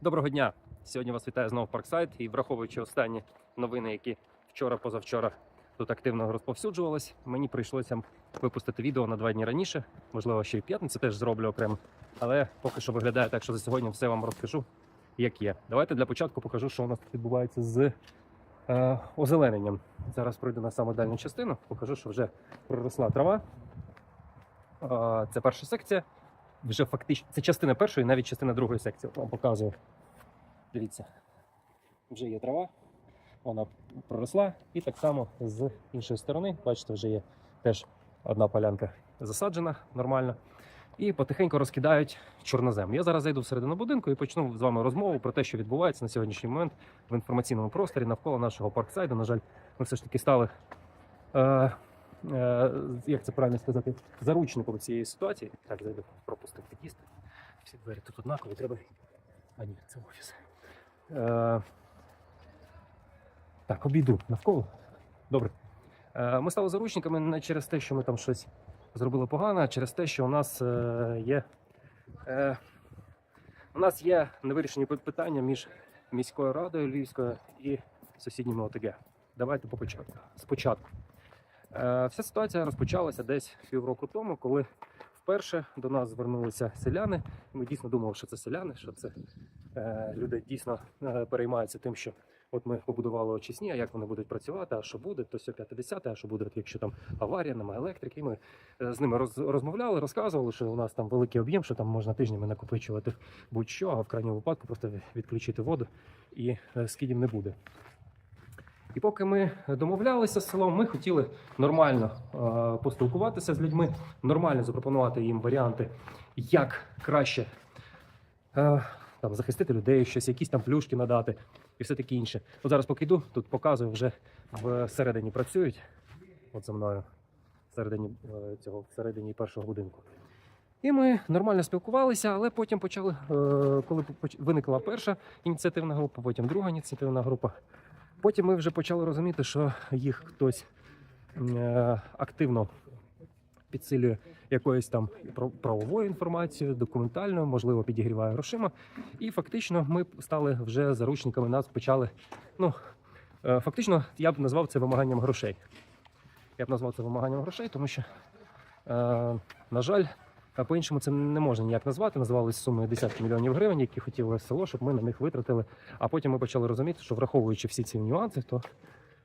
Доброго дня! Сьогодні вас вітає знову Парксайд. І враховуючи останні новини, які вчора-позавчора тут активно розповсюджувались, мені прийшлося випустити відео на два дні раніше. Можливо, ще й п'ятницю теж зроблю окремо. Але поки що виглядає так, що за сьогодні все вам розкажу, як є. Давайте для початку покажу, що у нас відбувається з е, озелененням. Зараз пройду на саму дальню частину, покажу, що вже проросла трава. Е, це перша секція. Вже фактично це частина першої, навіть частина другої секції. Вам показую. Дивіться, вже є трава, вона проросла, і так само з іншої сторони, бачите, вже є теж одна полянка засаджена нормально. І потихеньку розкидають чорнозем. Я зараз зайду всередину будинку і почну з вами розмову про те, що відбувається на сьогоднішній момент в інформаційному просторі навколо нашого парксайду. На жаль, ми все ж таки стали, е, як це правильно сказати, заручником цієї ситуації. Так, зайду пропустив під'їзд. Всі двері тут однакові, треба. А ні, це офіс. Е, так, обійду навколо. Добре. Е, ми стали заручниками не через те, що ми там щось зробили погано, а через те, що у нас е, є. Е, у нас є невирішені питання між міською радою Львівською і сусідніми ОТГ. Давайте по початку. Спочатку. Е, вся ситуація розпочалася десь півроку тому, коли вперше до нас звернулися селяни. Ми дійсно думали, що це селяни, що це е, люди дійсно е, переймаються тим, що от ми побудували очисні, а як вони будуть працювати, а що буде, то все 50, а що буде, якщо там аварія, немає електрики. І ми з ними роз, розмовляли, розказували, що у нас там великий об'єм, що там можна тижнями накопичувати будь-що, а в крайньому випадку просто відключити воду і скидів не буде. І поки ми домовлялися з селом, ми хотіли нормально е, поспілкуватися з людьми, нормально запропонувати їм варіанти, як краще е, там, захистити людей, щось, якісь там плюшки надати і все таке інше. От зараз поки йду, тут показую, вже всередині працюють. От за мною, всередині е, цього, всередині першого будинку. І ми нормально спілкувалися, але потім почали, коли виникла перша ініціативна група, потім друга ініціативна група. Потім ми вже почали розуміти, що їх хтось е, активно підсилює якоюсь там правовою інформацією, документальною, можливо, підігріває грошима. І фактично ми стали вже заручниками, нас почали. Ну, е, фактично, я б назвав це вимаганням грошей. Я б назвав це вимаганням грошей, тому що, е, на жаль, по-іншому це не можна ніяк назвати. Називались сумою десятки мільйонів гривень, які хотіло село, щоб ми на них витратили. А потім ми почали розуміти, що враховуючи всі ці нюанси, то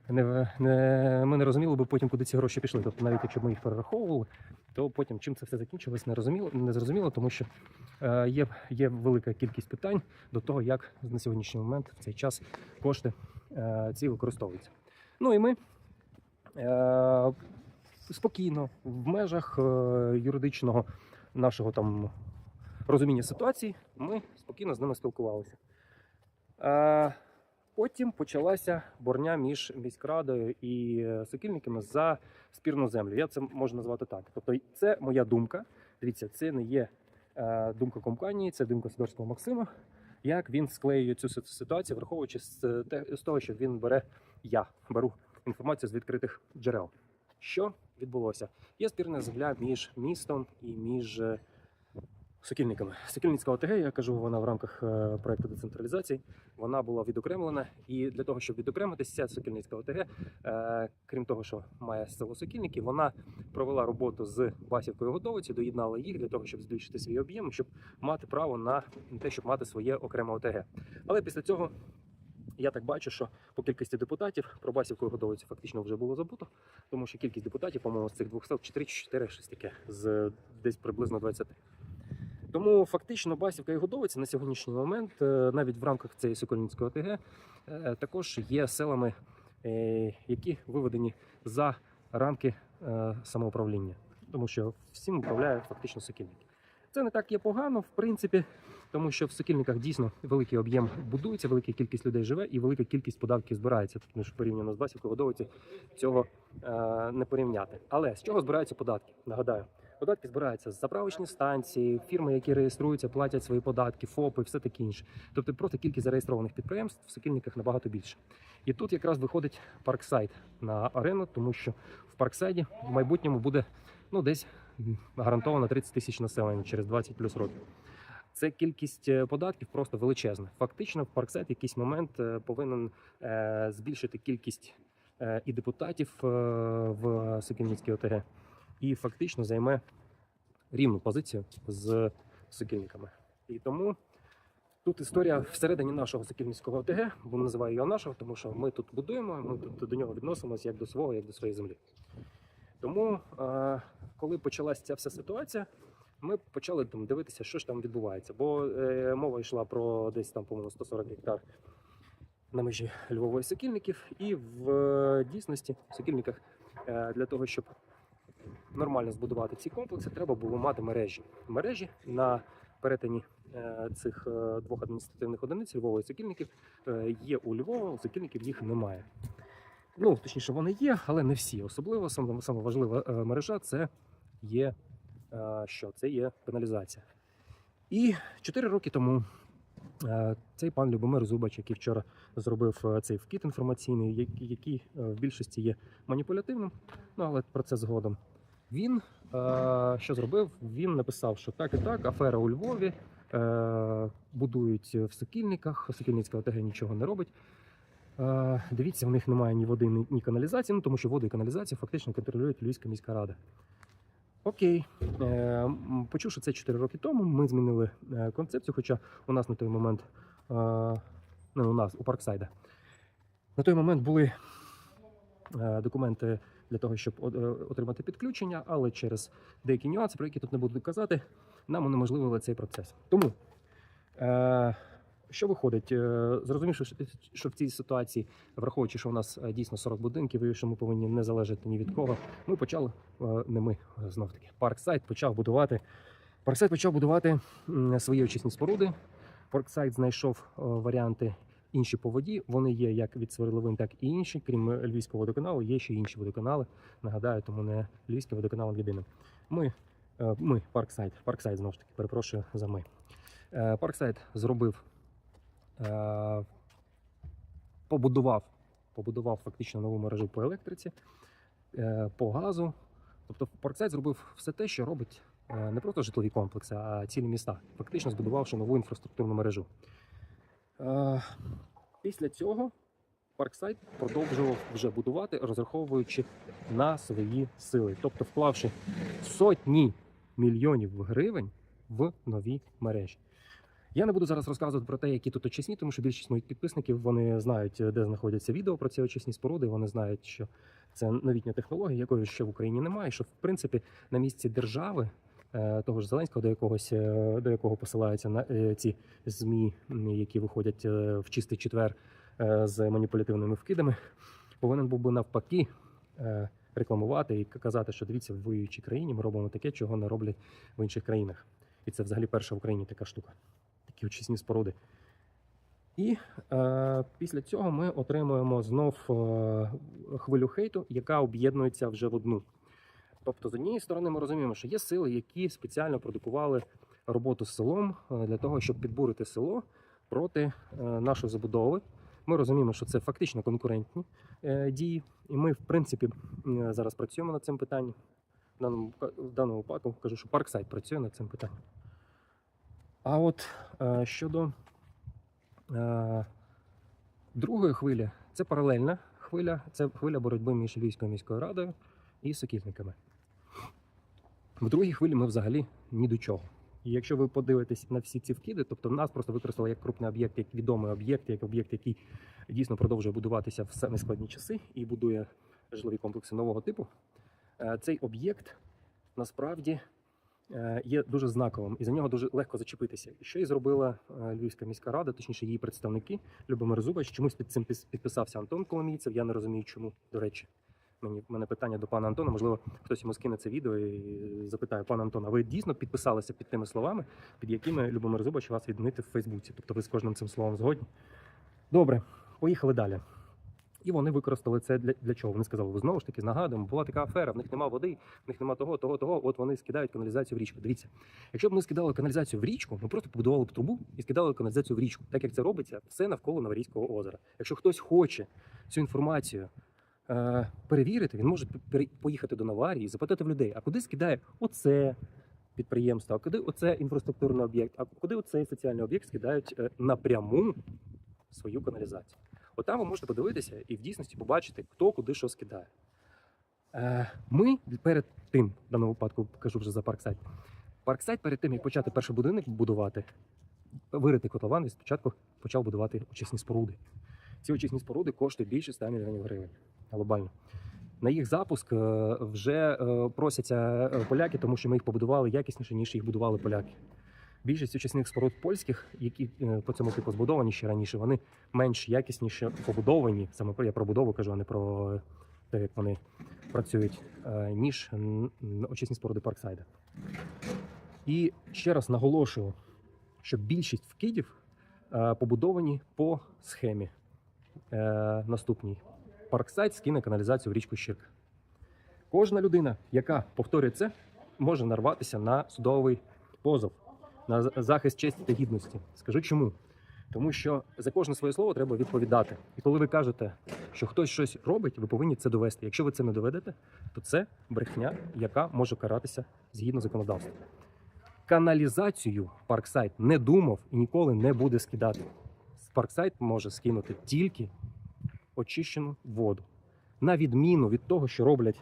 не, не, ми не розуміли би потім, куди ці гроші пішли. Тобто, навіть якщо ми їх перераховували, то потім чим це все закінчилось, не розуміло, не зрозуміло, тому що е, є, є велика кількість питань до того, як на сьогоднішній момент в цей час кошти е, ці використовуються. Ну і ми е, спокійно в межах е, юридичного нашого там розуміння ситуації, ми спокійно з ними спілкувалися. Потім почалася борня між міськрадою і е, сокільниками за спірну землю. Я це можу назвати так. Тобто, це моя думка. Дивіться, це не є е, думка компанії, це думка Сидорського Максима. Як він склеює цю ситуацію, враховуючи е, з того, що він бере, я беру інформацію з відкритих джерел. Що відбулося? Є спірна земля між містом і між е, сокільниками. Сокільницька ОТГ, я кажу, вона в рамках е, проекту децентралізації. Вона була відокремлена, і для того, щоб відокремитися, ця Сокільницька ОТГ, е, крім того, що має село Сокільники, вона провела роботу з Басівкою Годовиці, доєднала їх для того, щоб збільшити свій об'єм, щоб мати право на те, щоб мати своє окреме ОТГ. Але після цього. Я так бачу, що по кількості депутатів про Басівку Годовицю фактично вже було забуто, тому що кількість депутатів, по-моєму, з цих 200 чи 3 чи 4, щось таке, з десь приблизно 20. Тому фактично Басівка і Годовиця на сьогоднішній момент, е, навіть в рамках цієї Сокольницької ОТГ, е, також є селами, е, які виведені за рамки самоуправління, тому що всім управляє фактично сокільники. Це не так є погано, в принципі, тому що в сокільниках дійсно великий об'єм будується, велика кількість людей живе і велика кількість податків збирається. Тому що порівняно з Басівкою Годовицею цього е, не порівняти. Але з чого збираються податки? Нагадаю, Податки збираються з заправочні станції, фірми, які реєструються, платять свої податки, ФОПи, все таке інше. Тобто просто кількість зареєстрованих підприємств в сокільниках набагато більше. І тут якраз виходить парксайд на арену, тому що в парксайді в майбутньому буде ну десь гарантовано 30 тисяч населення через 20 плюс років. Це кількість е, податків просто величезна. Фактично, Парксайд в якийсь момент е, повинен е, збільшити кількість і депутатів в Сокільницькій ОТГ, і фактично займе рівну позицію з сокільниками. І тому тут історія всередині нашого сокільницького ОТГ, бо називаю його нашого, тому що ми тут будуємо, ми тут до нього відносимося як до свого, як до своєї землі. Тому, коли почалася ця вся ситуація, ми почали там дивитися, що ж там відбувається. Бо е, мова йшла про десь там, по-моєму, 140 гектар на межі Львова і Сокільників. І в е, дійсності в Сокільниках е, для того, щоб нормально збудувати ці комплекси, треба було мати мережі. Мережі на перетині е, цих е, двох адміністративних одиниць Львова і Сокільників е, є у Львова, у Сокільників їх немає. Ну, точніше, вони є, але не всі. Особливо саме, важлива е, мережа це є що? Це є пеналізація. І 4 роки тому е, цей пан Любомир Зубач, який вчора зробив е, цей вкид інформаційний, який, е, в більшості є маніпулятивним, ну але про це згодом. Він е, що зробив? Він написав, що так і так, афера у Львові, е, будують в Сокільниках, Сокільницька ОТГ нічого не робить. Е, Дивіться, в них немає ні води, ні, каналізації, ну тому що воду і каналізацію фактично контролює Львівська міська рада. Окей, Е, м, почувши це 4 роки тому, ми змінили е, концепцію, хоча у нас на той момент, е, ну, у нас у Парксайда, на той момент були е, документи для того, щоб отримати підключення, але через деякі нюанси, про які тут не буду казати, нам унеможливили цей процес. Тому, що виходить, Е, зрозумівши, що- в цій ситуації, враховуючи, що у нас е, дійсно 40 будинків, і що ми повинні не залежати ні від кого, ми почали, е, не ми знов таки, Парксайд почав будувати. Парксайд почав будувати свої очисні споруди. Парксайд знайшов варіанти інші по воді. Вони є як від свердловин, так і інші. Крім Львівського водоканалу, є ще інші водоканали. Нагадаю, тому не Львівський водоканал єдиним. Ми, ми, Парксайд, Парксайд знову ж таки, перепрошую за ми. Парксайд зробив, побудував, побудував фактично нову мережу по електриці, е, по газу. Тобто Парксайд зробив все те, що робить е, не просто житлові комплекси, а цілі міста, фактично збудувавши нову інфраструктурну мережу. Е, Після цього Парксайд продовжував вже будувати, розраховуючи на свої сили, тобто вклавши сотні мільйонів гривень в нові мережі. Я не буду зараз розказувати про те, які тут очисні, тому що більшість моїх підписників вони знають, де знаходяться відео про ці очисні споруди. Вони знають, що це новітня технологія, якої ще в Україні немає. Що в принципі на місці держави е, того ж Зеленського, до якогось е, до якого посилаються на е, ці змі, які виходять е, в чистий четвер е, з маніпулятивними вкидами, повинен був би навпаки е, рекламувати і казати, що дивіться, в воюючій країні ми робимо таке, чого не роблять в інших країнах. І це взагалі перша в Україні така штука, такі очисні споруди. І е, після цього ми отримуємо знов е, хвилю хейту, яка об'єднується вже в одну. Тобто, з однієї сторони, ми розуміємо, що є сили, які спеціально продукували роботу з селом е, для того, щоб підбурити село проти е, нашої забудови. Ми розуміємо, що це фактично конкурентні е, дії, і ми, в принципі, м, зараз працюємо над цим питанням. В даному, в даному випадку кажу, що Парксайд працює над цим питанням. А от е, щодо е, другої хвилі, це паралельна хвиля, це хвиля боротьби між Львівською міською радою і сокільниками. В другій хвилі ми взагалі ні до чого. І якщо ви подивитесь на всі ці вкиди, тобто нас просто використали як крупний об'єкт, як відомий об'єкт, як об'єкт, який дійсно продовжує будуватися в самі складні часи і будує житлові комплекси нового типу. Е, Цей об'єкт насправді є дуже знаковим, і за нього дуже легко зачепитися. Що і зробила е, Львівська міська рада, точніше її представники Любомир Зубач. Чомусь під цим підписався Антон Коломійцев. Я не розумію, чому до речі. Мені мене питання до пана Антона. Можливо, хтось йому скине це відео і запитає пана Антона. Ви дійсно підписалися під тими словами, під якими Любомир Зубач вас відмітив в Фейсбуці? Тобто ви з кожним цим словом згодні? Добре, поїхали далі. І вони використали це для, для чого? Вони сказали, ви знову ж таки нагадуємо, була така афера, в них нема води, в них нема того, того, того. От вони скидають каналізацію в річку. Дивіться, якщо б ми скидали каналізацію в річку, ми просто побудували б трубу і скидали каналізацію в річку, так як це робиться все навколо Новорізького озера. Якщо хтось хоче цю інформацію е, перевірити, він може поїхати до Наварії і запитати в людей, а куди скидає оце, підприємства, а куди оце інфраструктурний об'єкт, а куди оцей соціальний об'єкт скидають е, напряму свою каналізацію. От ви можете подивитися і в дійсності побачити, хто куди що скидає. Е, Ми перед тим, в даному випадку кажу вже за парксайт. Парксайт перед тим, як почати перший будинок будувати, вирити котлован, він спочатку почав будувати очисні споруди. Ці очисні споруди коштують більше 100 мільйонів гривень глобально. На їх запуск е, вже е, просяться поляки, тому що ми їх побудували якісніше, ніж їх будували поляки. Більшість очисних споруд польських, які е, по цьому типу збудовані ще раніше, вони менш якісніше побудовані. Саме я про будову кажу, а не про те, як вони працюють, е, ніж очисні споруди Парксайда. І ще раз наголошую, що більшість вкидів е, побудовані по схемі е, наступній. Парксайд скине каналізацію в річку Щирка. Кожна людина, яка повторює це, може нарватися на судовий позов, на захист честі та гідності. Скажу чому? Тому що за кожне своє слово треба відповідати. І коли ви кажете, що хтось щось робить, ви повинні це довести. Якщо ви це не доведете, то це брехня, яка може каратися згідно законодавства. Каналізацію Парксайд не думав і ніколи не буде скидати. Парксайд може скинути тільки очищену воду. На відміну від того, що роблять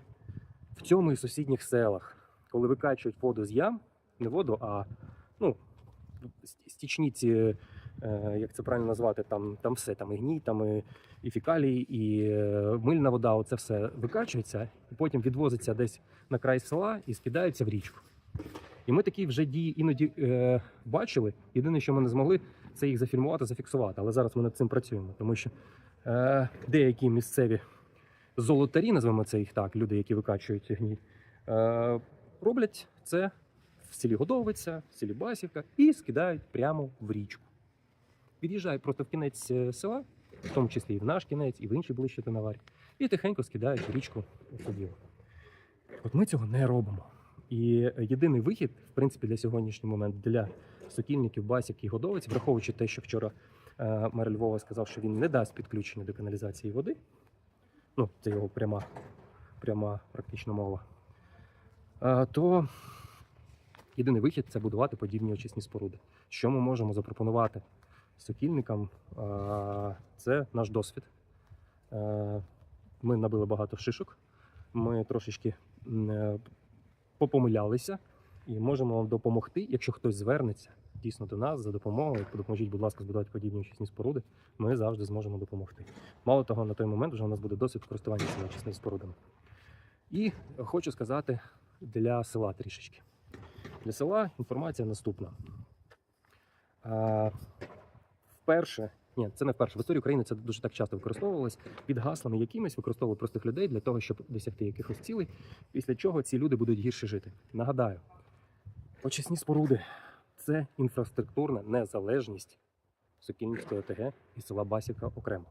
в цьому і сусідніх селах, коли викачують воду з ям, не воду, а ну, стічні ці, е, як це правильно назвати, там, там все, там і гній, там і, і фекалії, і е, мильна вода, оце все викачується, і потім відвозиться десь на край села і скидається в річку. І ми такі вже дії іноді е, бачили. Єдине, що ми не змогли, це їх зафільмувати, зафіксувати. Але зараз ми над цим працюємо, тому що е, деякі місцеві золотарі, назвемо це їх так, люди, які викачують гній, е, роблять це в селі Годовиця, в селі Басівка і скидають прямо в річку. Під'їжджають просто в кінець е, села, в тому числі і в наш кінець, і в інші ближче до Наварі, і тихенько скидають в річку діло. От ми цього не робимо. І єдиний вихід, в принципі, для сьогоднішнього моменту для сокільників, басівки і годовиць, враховуючи те, що вчора е, мер Львова сказав, що він не дасть підключення до каналізації води. Ну, це його пряма, пряма практично мова. Е, то єдиний вихід це будувати подібні очисні споруди. Що ми можемо запропонувати сокільникам? Це наш досвід. Ми набили багато шишок. Ми трошечки е, попомилялися і можемо вам допомогти, якщо хтось звернеться дійсно до нас за допомогою. Допоможіть, будь ласка, збудувати подібні очисні споруди. Ми завжди зможемо допомогти. Мало того, на той момент вже у нас буде досвід користування цими очисними спорудами. І хочу сказати для села трішечки. Для села інформація наступна. Вперше, ні, це не вперше. В історії України це дуже так часто використовувалось під гаслами якимись, використовували простих людей для того, щоб досягти якихось цілей, після чого ці люди будуть гірше жити. Нагадаю, очисні споруди це інфраструктурна незалежність Сокільницької ОТГ і села Басівка окремо.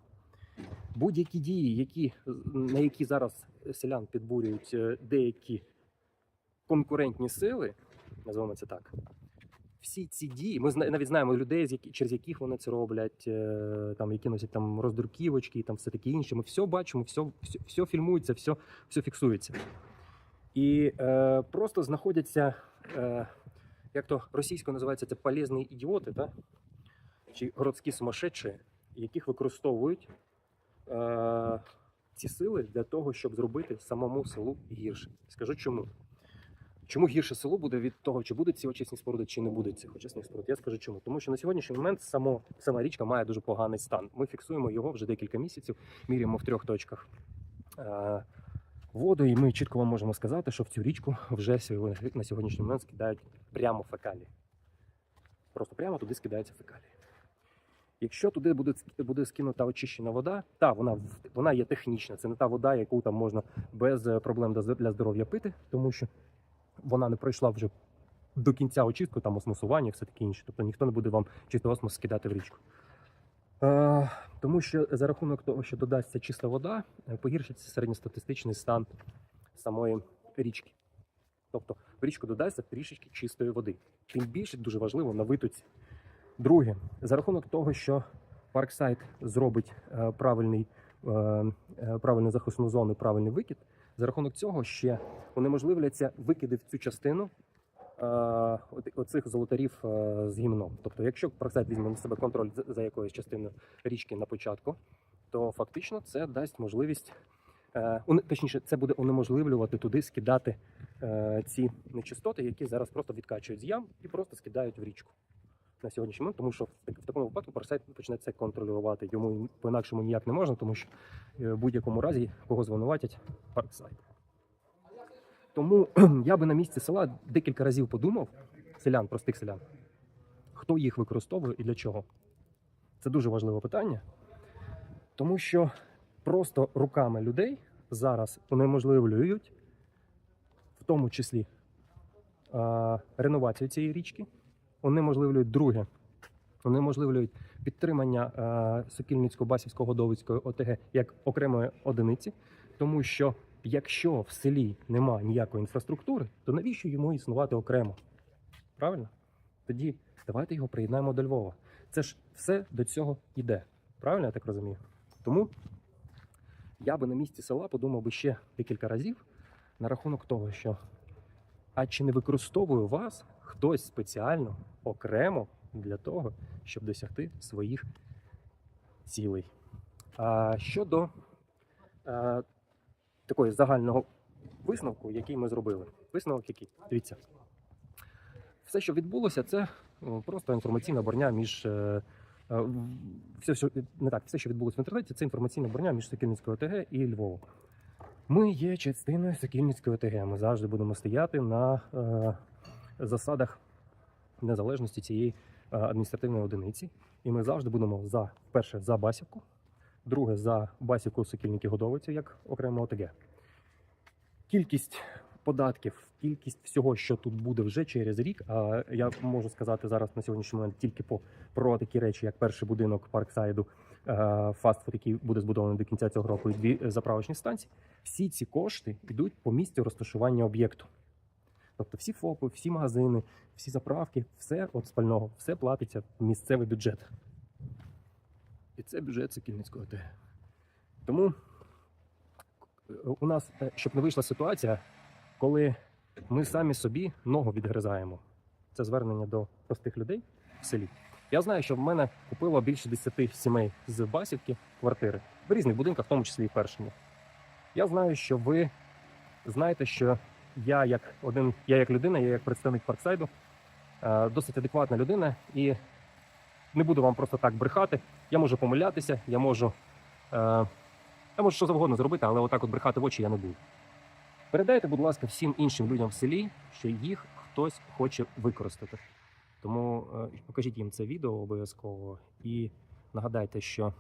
Будь-які дії, які, на які зараз селян підбурюють е, деякі конкурентні сили, називаємо це так. Всі ці дії, ми навіть знаємо людей, через яких вони це роблять, е, там, які носять там роздруківочки, там все таке інше. Ми все бачимо, все, все, все фільмується, все, все фіксується. І е, просто знаходяться, е, як то російською називається, це полезні ідіоти, так? чи городські сумасшедші, яких використовують е, ці сили для того, щоб зробити самому селу гірше. Скажу чому. Чому гірше село буде від того, чи будуть ці очисні споруди, чи не будуть цих очисних споруд? Я скажу чому. Тому що на сьогоднішній момент само, сама річка має дуже поганий стан. Ми фіксуємо його вже декілька місяців, міряємо в трьох точках е, воду, і ми чітко вам можемо сказати, що в цю річку вже на сьогоднішній момент скидають прямо фекалії. Просто прямо туди скидаються фекалії. Якщо туди буде, буде скинута очищена вода, та вона, вона є технічна, це не та вода, яку там можна без е, проблем для здоров'я пити, тому що вона не пройшла вже до кінця очистку, там осмосування все таке інше. Тобто ніхто не буде вам чистий осмос скидати в річку. Е, тому що за рахунок того, що додасться чиста вода, е, погіршиться середньостатистичний стан самої річки. Тобто в річку додасться трішечки чистої води. Тим більше дуже важливо на витоці. Друге, за рахунок того, що Парксайд зробить е, правильний, е, правильну захисну зону, правильний викид, за рахунок цього ще унеможливляться викиди в цю частину от- оцих золотарів е, з гімном. Тобто, якщо Парксайд візьме на себе контроль за якоюсь частиною річки на початку, то фактично це дасть можливість, е, точніше, це буде унеможливлювати туди скидати е, ці нечистоти, які зараз просто відкачують з ям і просто скидають в річку на сьогоднішній момент, тому що в, такому випадку Парксайд почне це контролювати. Йому по-інакшому ніяк не можна, тому що е, в будь-якому разі кого звинуватять Парксайд. Тому я би на місці села декілька разів подумав, селян, простих селян, хто їх використовує і для чого. Це дуже важливе питання, тому що просто руками людей зараз унеможливлюють, в тому числі реновацію цієї річки, унеможливлюють друге, унеможливлюють підтримання Сокільницько-Басівського Годовицької ОТГ як окремої одиниці, тому що якщо в селі нема ніякої інфраструктури, то навіщо йому існувати окремо? Правильно? Тоді давайте його приєднаємо до Львова. Це ж все до цього йде. Правильно я так розумію? Тому я би на місці села подумав би ще декілька разів на рахунок того, що а чи не використовує вас хтось спеціально окремо для того, щоб досягти своїх цілей. А щодо а, такої загального висновку, який ми зробили. Висновок який? Дивіться. Все, що відбулося, це просто інформаційна борня між. е, е, Все, що, не так, все, що відбулося в інтернеті, це інформаційна борня між Сокільницькою ОТГ і Львовом. Ми є частиною Сокільницької ОТГ. Ми завжди будемо стояти на е, засадах незалежності цієї е, адміністративної одиниці. І ми завжди будемо за перше за Басівку, друге за Басівку Сокільники Годовицю як окремо ОТГ. Кількість податків, кількість всього, що тут буде вже через рік. А я можу сказати зараз на сьогоднішній момент тільки про такі речі, як перший будинок Парксайду, фастфуд, який буде збудований до кінця цього року, і дві е, заправочні станції. Всі ці кошти йдуть по місцю розташування об'єкту. Тобто всі ФОПи, всі магазини, всі заправки, все от спального, все платиться в місцевий бюджет. І це бюджет Сокільницького ОТГ. Тому е, у нас, е, щоб не вийшла ситуація, коли ми самі собі ногу відгризаємо. Це звернення до простих людей в селі. Я знаю, що в мене купило більше 10 сімей з Басівки квартири в різних будинках, в тому числі і першому. Я знаю, що ви знаєте, що я як один, я як людина, я як представник Парксайду, е, досить адекватна людина, і не буду вам просто так брехати. Я можу помилятися, я можу, е, я можу що завгодно зробити, але отак от брехати в очі я не буду. Передайте, будь ласка, всім іншим людям в селі, що їх хтось хоче використати. Тому е, покажіть їм це відео обов'язково і нагадайте, що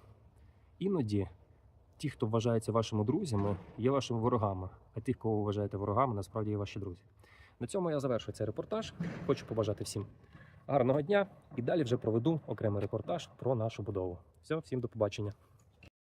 іноді ті, хто вважається вашими друзями, є вашими ворогами, а ті, кого ви вважаєте ворогами, насправді є ваші друзі. На цьому я завершую цей репортаж. Хочу побажати всім гарного дня і далі вже проведу окремий репортаж про нашу будову. Все, всім до побачення.